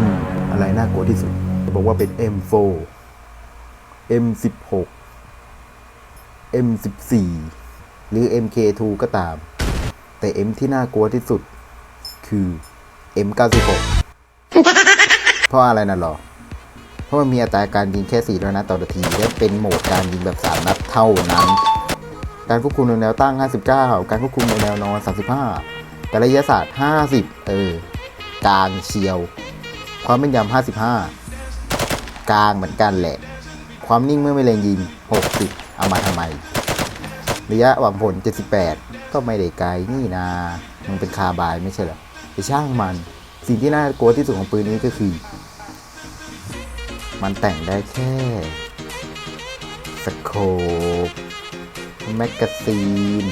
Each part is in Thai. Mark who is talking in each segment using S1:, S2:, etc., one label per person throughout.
S1: M อะไรน่ากลัวที่สุดบอกว่าเป็น M4 M16 M14 หรือ MK2 ก็ตาม แต่ M ที่น่ากลัวที่สุด คือ M96 เพราะอะไรนะหรอ เพราะมันมีอัตราการยิงแค่4นัดต่อนาที และเป็นโหมดการยิงแบบ 3 นัดเท่านั้น การควบคุมในแนวตั้ง 59 การควบคุมในแนวนอน 35 การระยะศาสตร์ 50 เออ กลางเชียว ความแม่นยำ55 กลางเหมือนกันแหละ ความนิ่งเมื่อไม่เล็งยิง 60 เอามาทำไม ระยะหวังผล 78 ก็ไม่ได้ไกลนี่นามันเป็นคาบายไม่ใช่เหรอไปช่างมัน สิ่งที่น่ากลัวที่สุดของปืนนี้ก็คือ มันแต่งได้แค่สโคปแมกกาซีน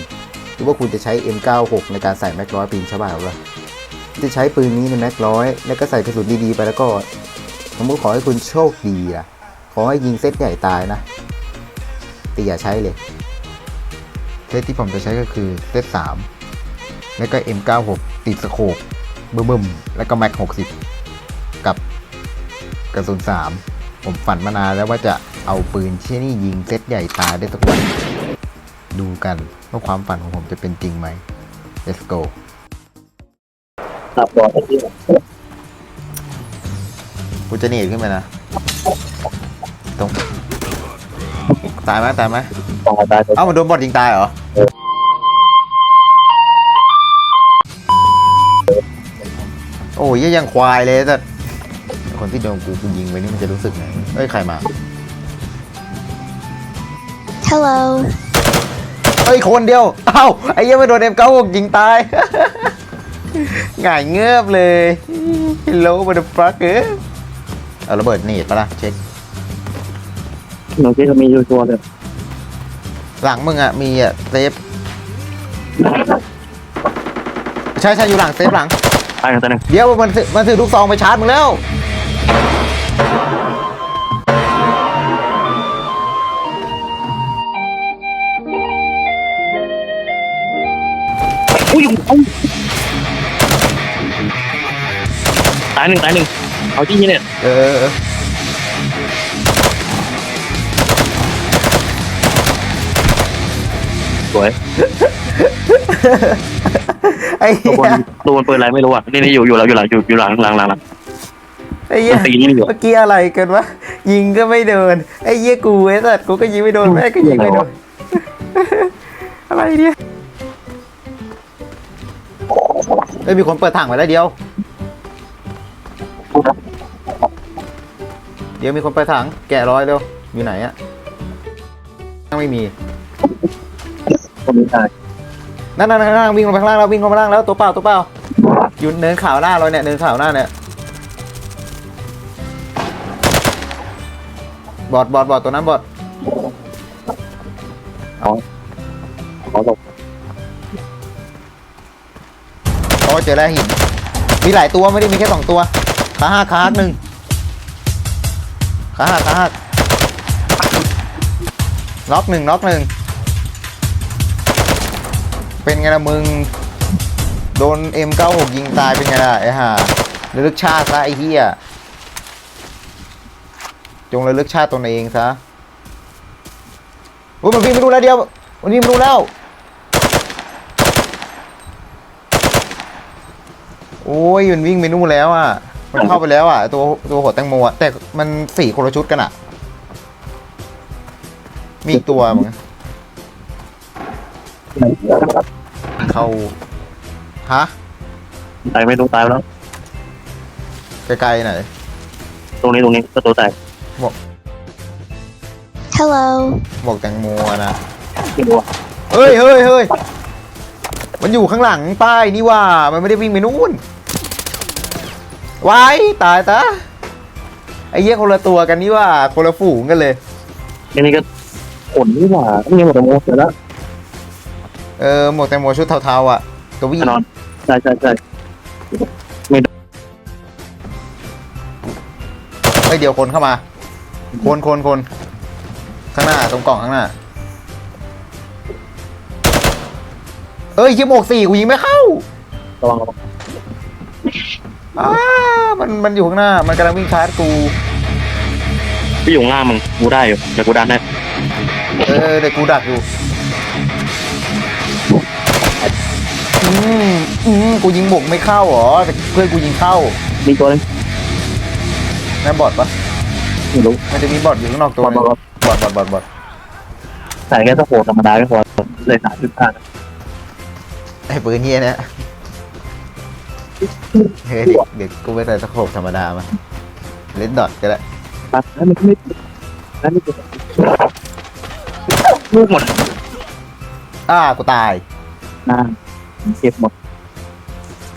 S1: หรือว่าคุณจะใช้ M96 ในการใส่แม็กร้อยปีนชาวบ้านหรือเปล่า จะใช้ปืนนี้ในแม็กร้อยแล้วก็ใส่กระสุนดีๆไปแล้วก็ผมก็ขอให้คุณโชคดีล่ะขอให้ยิงเซตใหญ่ตายนะแต่อย่าใช้เลยเซตที่ผมจะใช้ก็คือเซต3แล้วก็ M96 ติดสโคปเบิ่มๆแล้วก็แม็ก60 กับกระสุน3ผมฝันมานานแล้วว่าจะเอาปืนที่นี่ยิงเซตใหญ่ตายได้สักวัน ดูกันว่าความฝันของผมจะเป็นจริงไหม let's go
S2: ขับบอลที่
S1: กูจะหนีบขึ้นไปนะตรงตายไหมตายไหม
S2: ตายตาย
S1: เอ้ามันโดนบอดยิงตายเหรอโอ้ยยังควายเลยแต่คนที่โดนกูกูยิงไปนี่มันจะรู้สึกไงเอ้ยใครมา
S3: Hello.
S1: เอ้ยคนเดียวเอ้าไอ้เหี้ยังไม่โดนเอ็มเก้ายิงตาย ง่ายเงือบเลย Hello motherfucker เอาระเบิดหนีบปะล่ะเช็ค
S2: หนูที่เขามีอยู่ตัวเลย
S1: หลังมึงอะมีอะเซฟใช่ใช่อยู่หลังเซฟหลัง
S2: ตายกันตัวหนึง
S1: เดี๋ยวมันถือมันถือลูกซองไปชาร์จมึงแล้ว
S2: อุ้ยเอ้าายหนึ่งตายหนึ่งเอาที่นี่เนี่ย
S1: เออเออ
S2: สวย
S1: ไอ้
S2: ตัว
S1: เหี้
S2: บน
S1: ย
S2: ตัวบนปืนอะไรไม่รู้อะนี่นี่อยู่อยู่แล้วอยู่หลังอยู่อยู่หลังหลังหลังหลัง
S1: ไอ้เหี้ย
S2: มันตีนี่อยู่
S1: เมื่อกี้อะไรกันวะยิงก็ไม่โดนไอ้เหี้ยกูไอ้สัตว์กูก็ยิงไม่โดนแม่ก็ยิงไม่โดน อะไรเนี่ยเอ้ยมีคนเปิดถังไว้แล้วเดียว ดี๋ยวมีคนเปิดถังแกะร้อยเร็ว อยู่ไหนอะยังไม่มี
S2: คนนี้ตาย
S1: นั่นนั่นนั่นวิ่งลงไปข้างล่างแล้ววิ่งลงไปข้างล่างแล้วตัวเปล่าตัวเปล่าอยู่เนินขาวหน้าเราเนี่ยเนินขาวหน้าเนี่ยบอดบอดบอดตัวนั้นบอด
S2: ขอตก
S1: โอ้เจอแล้วหินมีหลายตัวไม่ได้มีแค่สองตัวขาหักขาหักหนึ่ง ขาหักขาหักน็อกหนึ่งน็อกหนึ่งเป็นไงล่ะมึง โดน M96 ยิงตายเป็นไงล่ะไอ้ห่าระลึกชาติซะไอ้เหี้ยจงระลึกชาติตนเองซะอุ้ยมันวิ่งไม่รู้แล้วเดียวมันวิ่งไม่รู้แล้วโอ้ยมันวิ่งไปนู่นแล้วอะ มันเข้าไปแล้วอะตัวตัวหัวแตงโมอะแต่มันสี่คนละชุดกันอะ มีอีกตัวมึงเข้าฮะ
S2: ตายไม่รู้ตายไปแล้ว
S1: ไกลๆหน่อย
S2: ตรงนี้ตรงนี้ก็ตัวแตก
S3: Hello.
S1: บอกแตงโมอะนะ
S2: ไม่รู้อะ
S1: เฮ้ยเฮ้ยเฮ้ยมันอยู่ข้างหลังป้ายนี่ว่ามันไม่ได้วิ่งไปนู่น วายตายตาไอ้เหี้ยคนละตัวกันนี่ว่าคนละฝูงกันเลย
S2: อันนี้ก็ขนนี่หว่านี่หมดแต่โมเสร็จแล้ว
S1: เออหมวกแตงโมชุดเทาๆอะตัววิ่ง
S2: แน่นอนใช่ใช่ใช่
S1: ไอ้ยเดี๋ยวคนเข้ามา คนคนคนข้างหน้าตรงกล่องข้างหน้า เอ้ยยิงหมวกสี่กูยิงไม่เข้า
S2: ระวังระวัง
S1: อ้ามันมันอยู่ข้างหน้า มันกำลังวิ่งชาร์จกู
S2: ไปอยู่ข้างล่างมันกูได้อยู่เดี๋ยวกูดันได้
S1: เออเดี๋ยวกูดักอยู่อืมอืมกูยิงบกไม่เข้าเหรอแต่เพื่อนกูยิงเข้า
S2: มีตัวนึง
S1: แม่บอดปะ
S2: ไม่รู้
S1: มันจะมีบอดอยู่ข้างนอกตัว
S2: บอล
S1: หนึง
S2: บอล
S1: บอดบอดบอดบอด
S2: ใส่แค่สะโพกธรรมดาไม่พอเลยสามจุดห้า
S1: ไอ้ปืนเฮียเนี่ย เฮ้ยเดี๋ยวกูไปใส่สโคปธรรมดามาเลนดอทก็ได้
S2: ตัดแล้วมันไม่แล้วไม่เป็นลูกหมด
S1: อ้ากูตาย
S2: นะเก็บหมด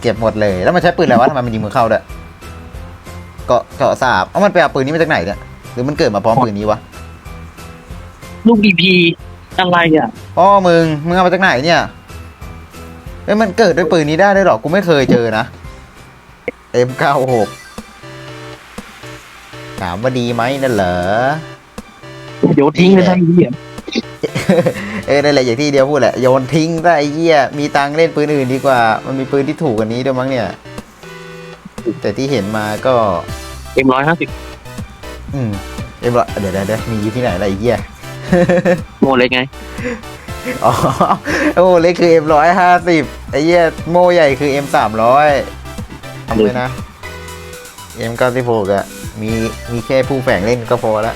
S1: เก็บหมดเลย แล้วมันใช้ปืนอะไรวะทำไมมันยิงมือเข้าด้วยเกาะเกาะสาบเอ้ามันไปเอาปืนนี้มาจากไหนเนี่ยหรือมันเกิดมาพร้อมปืนนี้วะ
S2: ลูกดีพีอะไรอะ
S1: อ๋อมึงมึงเอามาจากไหนเนี่ยเอ้ยมันเกิดด้วยปืนนี้ได้ด้วยเหรอกูไม่เคยเจอนะ M96 ถามว่าดีไหมนั่นเหรอ
S2: เดี๋ยวทิ้งเลยได้เหี้ย
S1: เออนั่นแหละอย่างที่เดียวพูดแหละโยนทิ้งซะไอ้เหี้ยมีตังค์เล่นปืนอื่นดีกว่า มันมีปืนที่ถูกกว่านี้ด้วยมั้งเนี่ย แต่ที่เห็นมาก็
S2: เอ็มร้อยห้าสิบ
S1: อืมเอ็มร้อยเดี๋ยวเดี๋ยวเดี๋ยวมีที่ไหนอะไรไอ้เหี้ย
S2: โมเล็กไง
S1: อ๋อโอ้เล็กคือ M ร้อยห้าสิบไอ้เหี้ยโม่ใหญ่คือ M สามร้อย เลยนะ M เก้าสิบหกอะมีมีแค่ผู้แฝงเล่นก็พอละ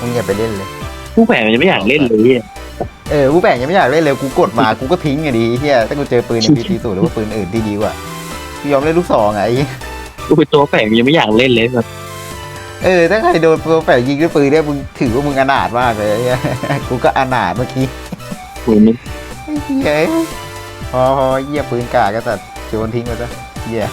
S1: มึงอย่าไปเล่นเลย
S2: ผู้แฝงมันจะไม่อยากเล่นเลยเหี้ย
S1: เออผู้แฝงยังไม่อยากเล่นเลยกูกดมากูก็ทิ้งไงดีเฮียถ้ากูเจอปืนในพีทีสูหรือว่าปืนอื่นที่ดีกว่ากูยอมเล่นลูกสองไง
S2: กูเป็นตัวแฝงยังไม่อยากเล่นเลยแบบ
S1: เออถ้าใครโดนตัวแฝงยิงด้วยปืนเนี่ยมึงถือว่ามึงอนาถมากเลยไอ้เหี้ยกูก็อนาถเมื่อกี้
S2: ปืนนี้
S1: เฮ้ยพอพอเหี้ยปืนกากก็ตัดโยนทิ้งไปซะ เหี้ย